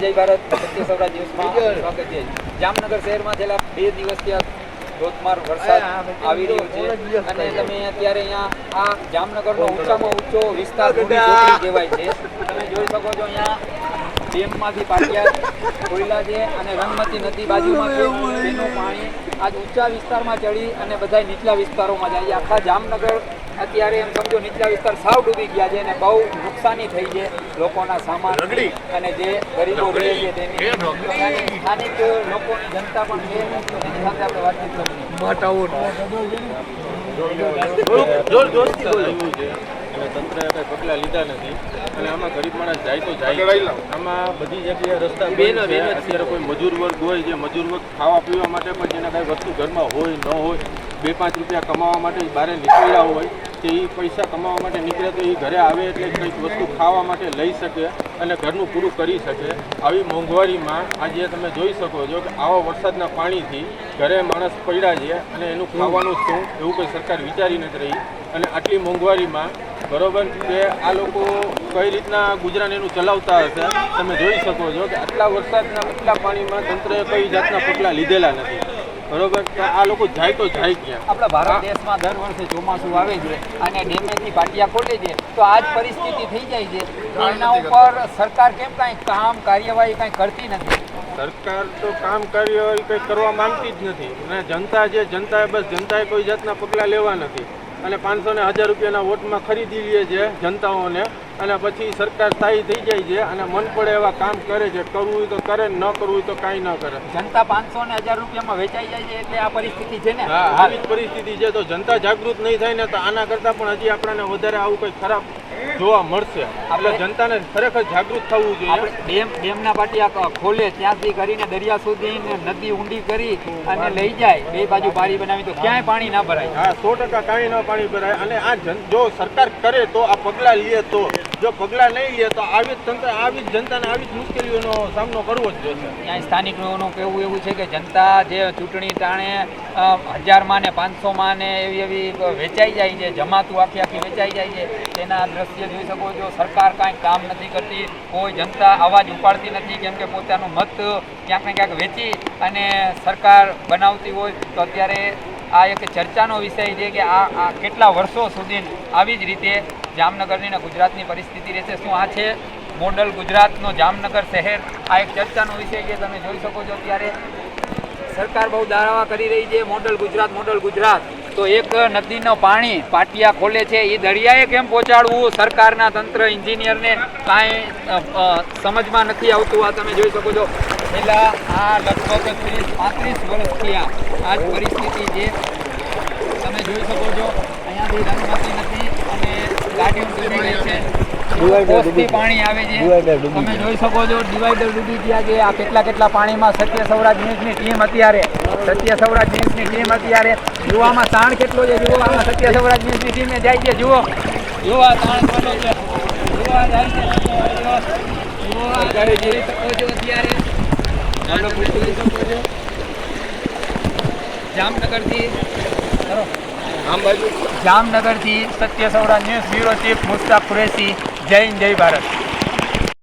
જય ભારત સત્ય સૌરાષ્ટ્ર દિવસમાં સ્વાગત છે. જામનગર શહેરમાં છેલ્લા બે દિવસથી આ ધોધમાર વરસાદ આવી રહ્યો છે. અને તમે અત્યારે અહીંયા આ જામનગરનો ઊંચામાં ઊંચો વિસ્તાર કહેવાય છે. તમે જોઈ શકો છો અહીંયા ડેમમાંથી પાટિયા કોયલા છે અને રંગમતી નદી બાજુમાં છે. તેનું પાણી આજ ઊંચા વિસ્તારમાં ચડી અને બધા નીચલા વિસ્તારોમાં જાય. આખા જામનગર અત્યારે એમ સમજો નીચલા વિસ્તાર સાવ ડૂબી ગયા છે અને બહુ નુકસાની થઈ છે લોકોના સામાન અને જે ગરીબો રહે છે તેની. સ્થાનિક લોકોની જનતા પણ છે. એની સાથે આપણે વાતચીત થયું છે. અને તંત્રએ કંઈ પગલાં લીધા નથી. અને આમાં ગરીબ માણસ જાય તો જાય. આમાં બધી જગ્યાએ રસ્તા છે. અત્યારે કોઈ મજૂર વર્ગ હોય જે મજૂર વર્ગ ખાવા પીવા માટે પણ જેના કાંઈ વસ્તુ ઘરમાં હોય ન હોય બે પાંચ રૂપિયા કમાવા માટે બહાર નીકળ્યા હોય તે એ પૈસા કમાવા માટે નીકળે તો એ ઘરે આવે એટલે કંઈક વસ્તુ ખાવા માટે લઈ શકે અને ઘરનું પૂરું કરી શકે. આવી મોંઘવારીમાં આજે તમે જોઈ શકો છો કે આવા વરસાદના પાણીથી ઘરે માણસ પડ્યા છે અને એનું ખાવાનું શું એવું કોઈ સરકાર વિચારી નથી રહી. અને આટલી મોંઘવારીમાં બરોબર કે આ લોકો કઈ રીતના ગુજરાન એનું ચલાવતા હશે? તમે જોઈ શકો છો કે આટલા વરસાદના આટલા પાણીમાં તંત્રએ કઈ જાતના પગલાં લીધેલા નથી. બરોબર? આ લોકો જાય તો જાય ક્યાં? આપણા ભારત દેશમાં દર વર્ષે ચોમાસું આવે છે અને ડેમેથી પાટિયા ખોલે છે તો આ જ પરિસ્થિતિ થઈ જાય છે. એના ઉપર સરકાર કેમ કાંઈ કામ કાર્યવાહી કાંઈ કરતી નથી? સરકાર તો કામ કાર્યવાહી કંઈ કરવા માંગતી જ નથી. અને જનતા જે જનતાએ બસ જનતાએ કોઈ જાતના પગલાં લેવા નથી. અને પાંચસો ને હજાર રૂપિયાના વોટમાં ખરીદી લઈએ છે જનતાઓને. અને પછી સરકાર સ્થાયી થઈ જાય છે અને મન પડે એવા કામ કરે છે. કરવું હોય તો કરે ન કરવું હોય તો કાંઈ ન કરે. જનતા પાંચસો ને હજાર રૂપિયામાં વેચાઈ જાય છે એટલે આ પરિસ્થિતિ છે ને? હા આવી જ પરિસ્થિતિ છે. તો જનતા જાગૃત નહીં થાય ને તો આના કરતાં પણ હજી આપણને વધારે આવું કંઈ ખરાબ જોવા મળશે. એટલે જનતાને ખરેખર જાગૃત થવું જોઈએ. ડેમ ડેમના પાટિયા ખોલે ત્યાંથી કરીને દરિયા સુધી નદી ઊંડી કરી અને લઈ જાય. બે બાજુ બારી બનાવી તો ક્યાંય પાણી ના ભરાય. હા સો ટકા કાંઈ ન પાણી ભરાય. અને આ જો સરકાર કરે તો આ પગલાં લે તો જો પગલાં નહીં લે તો આવી જ તંત્ર, આવી જ જનતાને આવી જ મુશ્કેલીઓનો સામનો કરવો જ જોશે. ત્યાં સ્થાનિક લોકોનું કહેવું એવું છે કે જનતા જે ચૂંટણી ટાણે હજારમાં ને પાંચસોમાં ને એવી એવી વેચાઈ જાય છે, જમાતું આખી આખી વેચાઈ જાય છે. તેના દ્રશ્ય જોઈ શકો છો, સરકાર કાંઈ કામ નથી કરતી, કોઈ જનતા અવાજ ઉપાડતી નથી, કેમ કે પોતાનું મત ક્યાંક ને ક્યાંક વેચી અને સરકાર બનાવતી હોય તો અત્યારે આ એક ચર્ચાનો વિષય છે કે આ આ કેટલા વર્ષો સુધી આવી જ રીતે જામનગરની ને ગુજરાતની પરિસ્થિતિ રહેશે. શું આ છે મોડલ ગુજરાતનો જામનગર શહેર? આ એક ચર્ચાનો વિષય છે, તમે જોઈ શકો છો અત્યારે. સરકાર બહુ દાવા કરી રહી છે, મોડલ ગુજરાત મોડલ ગુજરાત. તો એક નદીનો પાણી પાટિયા ખોલે છે એ દરિયાએ કેમ પહોંચાડવું? સરકારના તંત્ર, એન્જિનિયરને કાંઈ સમજમાં નથી આવતું. આ તમે જોઈ શકો છો. છેલ્લા આ લગભગ ત્રીસ પાંત્રીસ વર્ષથી આ જ પરિસ્થિતિ છે તમે જોઈ શકો છો અહીંયાથી રંગમતી નથી અને ગાડીઓ ડૂબી ગઈ છે. કોસથી પાણી આવે છે. તમે જોઈ શકો છો ડિવાઈડર ડૂબી ગયા છે. આ કેટલા કેટલા પાણીમાં સત્ય સૌરાજ ન્યૂઝની ટીમ અત્યારે સત્ય સૌરાજ ન્યૂઝની ટીમ અત્યારે. આમાં તાણ કેટલો છે? જુઓ આમાં સત્ય સૌરાજ ન્યૂઝની ટીમે જાય છે. જુઓ. જુઓ તાણ કેટલો છે. જુઓ જાય છે. અત્યારે. જામનગરથી. જામનગરથી Satya Saura news bureau chief Mustak Kureshi જય હિન્દ જય ભારત.